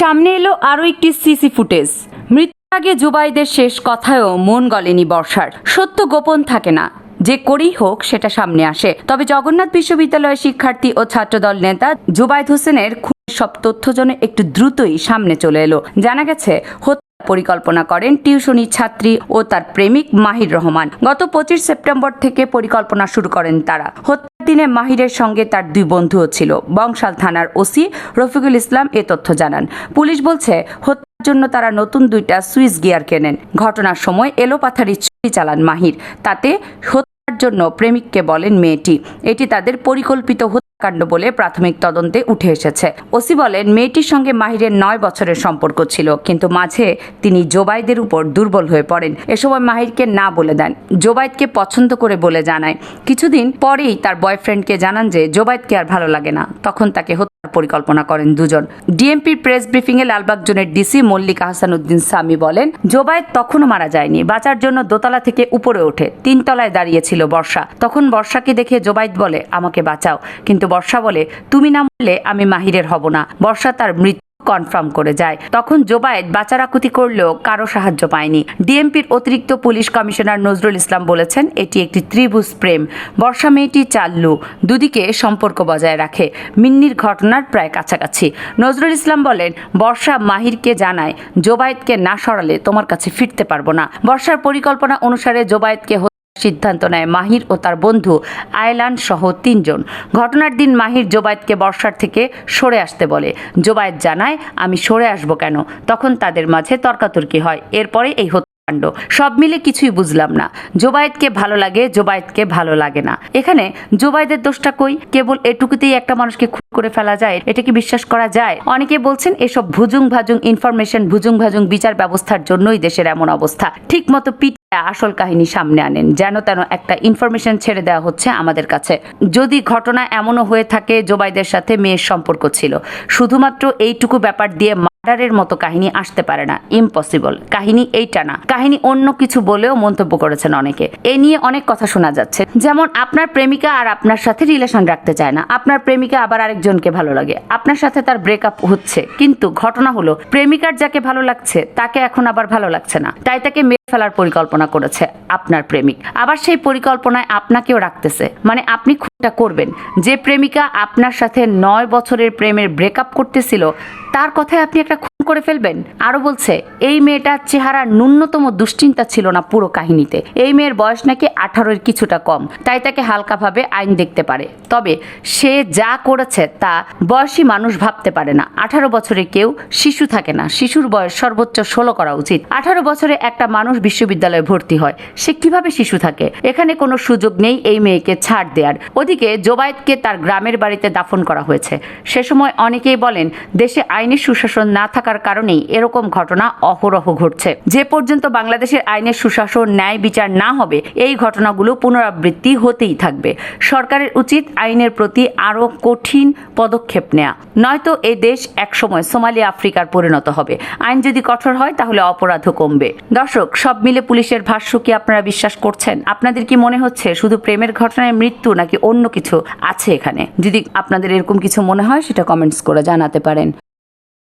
সামনে এলো আরও একটি সিসি ফুটেজ। মৃত্যুর আগে জুবাইদের শেষ কথায়ও মন গলেনি বর্ষার। সত্য গোপন থাকে না। যে করেই হোক সেটা সামনে আসে। তবে জগন্নাথ বিশ্ববিদ্যালয়ের শিক্ষার্থী ও ছাত্রদল নেতা জুবাইদ হোসেনের সব তথ্য যেন একটু দ্রুতই সামনে চলে এলো। জানা গেছে পরিকল্পনা করেন টিউশনি ছাত্রী ও তার প্রেমিক মাহির রহমান। গত পঁচিশ সেপ্টেম্বর থেকে পরিকল্পনা শুরু করেন তারা। দিনে মাহিরের সঙ্গে তার দুই বন্ধুও ছিল। বংশাল থানার ওসি রফিকুল ইসলাম এ তথ্য জানান। পুলিশ বলছে, হত্যার জন্য তারা নতুন দুইটা সুইস গিয়ার কেনেন। ঘটনার সময় এলোপাথারি ছুরি চালান মাহির। তাতে হত্যার জন্য প্রেমিককে বলেন মেয়েটি। এটি তাদের পরিকল্পিত হত্যাকাণ্ড বলে প্রাথমিক তদন্তে উঠে এসেছে। ওসি বলেন, মেয়েটির সঙ্গে মাহিরের নয় বছরের সম্পর্ক ছিল, কিন্তু মাঝে তিনি জোবাইদের উপর দুর্বল হয়ে পড়েন। এ সময় মাহিরকে না বলে দেন। জোবাইদকে পছন্দ করে বলে জানায়। কিছুদিন পরেই তার বয়ফ্রেন্ডকে জানান যে, জোবাইদকে আর ভালো লাগে না। তখন তাকে হত্যার পরিকল্পনা করেন দুজন। ডিএমপির প্রেস ব্রিফিংয়ে লালবাগ জোনের ডিসি মল্লিক আহসান উদ্দিন সামি বলেন, জোবাইদ তখনও মারা যায়নি। বাঁচার জন্য দোতলা থেকে উপরে ওঠে। তিনতলায় দাঁড়িয়েছিল বর্ষা। তখন বর্ষাকে দেখে জোবাইদ বলে, আমাকে বাঁচাও। কিন্তু বর্ষা বলে তুমি না মরলে আমি মাহিরের হব না। বর্ষা তার মৃত্যু কনফার্ম করে যায়। তখন জোবায়েদ বাচারাকুতি করলেও কারও সাহায্য পায়নি। ডিএমপির অতিরিক্ত পুলিশ কমিশনার নজরুল ইসলাম বলেছেন, এটি একটি ত্রিভুজ প্রেম। বর্ষা মেয়েটি চাল্লু, দুদিকে সম্পর্ক বজায় রাখে। মিন্নির ঘটনার প্রায় কাছাকাছি। নজরুল ইসলাম বলেন, বর্ষা মাহিরকে জানায় জোবায়েদকে না সরালে তোমার কাছে ফিরতে পারব না। বর্ষার পরিকল্পনা অনুসারে জোবায়েদকে সিদ্ধান্ত নেয় মাহির ও তার বন্ধু আয়লান সহ তিনজন। ঘটনার দিন মাহির জোবায়েদকে বর্ষার থেকে সরে আসতে বলে। জোবায়েদ জানায়, আমি সরে আসব কেন? তখন তাদের মাঝে তর্কাতর্কি হয়। এরপরে এই হত্যাকাণ্ড সব মিলে কিছুই বুঝলাম না। জোবায়েদকে ভালো লাগে, জোবায়েদকে ভালো লাগে না। এখানে জোবায়েদের দোষটা কই? কেবল এটুকুতেই একটা মানুষকে খুন করে ফেলা যায়? এটা কি বিশ্বাস করা যায়? অনেকে বলছেন এসব ভুজুং ভাজুং ইনফরমেশন ভুজুং ভাজুং বিচার ব্যবস্থার জন্যই দেশের এমন অবস্থা। ঠিক মতো পিট আসল কাহিনী সামনে আনেন, যেন তেন একটা ইনফরমেশন ছেড়ে দেওয়া হচ্ছে আমাদের কাছে। যদি ঘটনা এমনও হয়ে থাকে জোবাইদের সাথে মেয়ের সম্পর্ক ছিল। শুধুমাত্র এইটুকু ব্যাপার দিয়ে মার্ডারের মতো কাহিনী আসতে পারে না। ইম্পসিবল। কাহিনী এইটা না। কাহিনী অন্য কিছু বলেও মন্তব্য করেছেন অনেকে। এ নিয়ে অনেক কথা শোনা যাচ্ছে। যেমন, আপনার প্রেমিকা আর আপনার সাথে রিলেশন রাখতে চায় না। আপনার প্রেমিকা আবার আরেকজনকে ভালো লাগে। আপনার সাথে তার ব্রেকআপ হচ্ছে। কিন্তু ঘটনা হলো, প্রেমিকার যাকে ভালো লাগছে, তাকে এখন আবার ভালো লাগছে না। তাই তাকে ফেলার পরিকল্পনা করেছে আপনার প্রেমিক। আবার সেই পরিকল্পনায় আপনাকেও রাখতেছে। মানে আপনি খুনটা করবেন। যে প্রেমিকা আপনার সাথে নয় বছরের প্রেমের ব্রেকআপ করতেছিল, তার কথায় আপনি একটা করে ফেলবেন। আরও বলছে, এই মেয়েটার চেহারা ন্যূনতম দুশ্চিন্তা ছিল না পুরো কাহিনীতে। এই মেয়ের বয়স নাকি আঠারোর কিছুটা কম, তাই তাকে হালকাভাবে আইন দেখতে পারে। তবে সে যা করেছে তা বয়সী মানুষ ভাবতে পারে না। আঠারো বছরে কেউ শিশু থাকে না। শিশুর বয়স সর্বোচ্চ ষোলো করা উচিত। আঠারো বছরে একটা মানুষ বিশ্ববিদ্যালয়ে ভর্তি হয়। সে কীভাবে শিশু থাকে? এখানে কোনো সুযোগ নেই এই মেয়েকে ছাড় দেওয়ার ওদিকে জোবায়েদকে তার গ্রামের বাড়িতে দাফন করা হয়েছে। সে সময় অনেকেই বলেন, দেশে আইনের সুশাসন না থাকার কারণেই এরকম ঘটনা অহরহ ঘটছে। যে পর্যন্ত বাংলাদেশের আইনের সুশাসন ন্যায় বিচার না হবে, এই ঘটনাগুলো পুনরাবৃত্তি হতেই থাকবে। সরকারের উচিত আইনের প্রতি আরও কঠিন পদক্ষেপ নেওয়া নয়তো এই দেশ একসময় সোমালি আফ্রিকার পরিণত হবে। আইন যদি কঠোর হয়, তাহলে অপরাধও কমবে। দর্শক, সব মিলে পুলিশের ভাষ্য কি আপনারা বিশ্বাস করছেন? আপনাদের কি মনে হচ্ছে শুধু প্রেমের ঘটনায় মৃত্যু নাকি অন্য কিছু আছে এখানে? যদি আপনাদের এরকম কিছু মনে হয়, সেটা কমেন্টস করে জানাতে পারেন।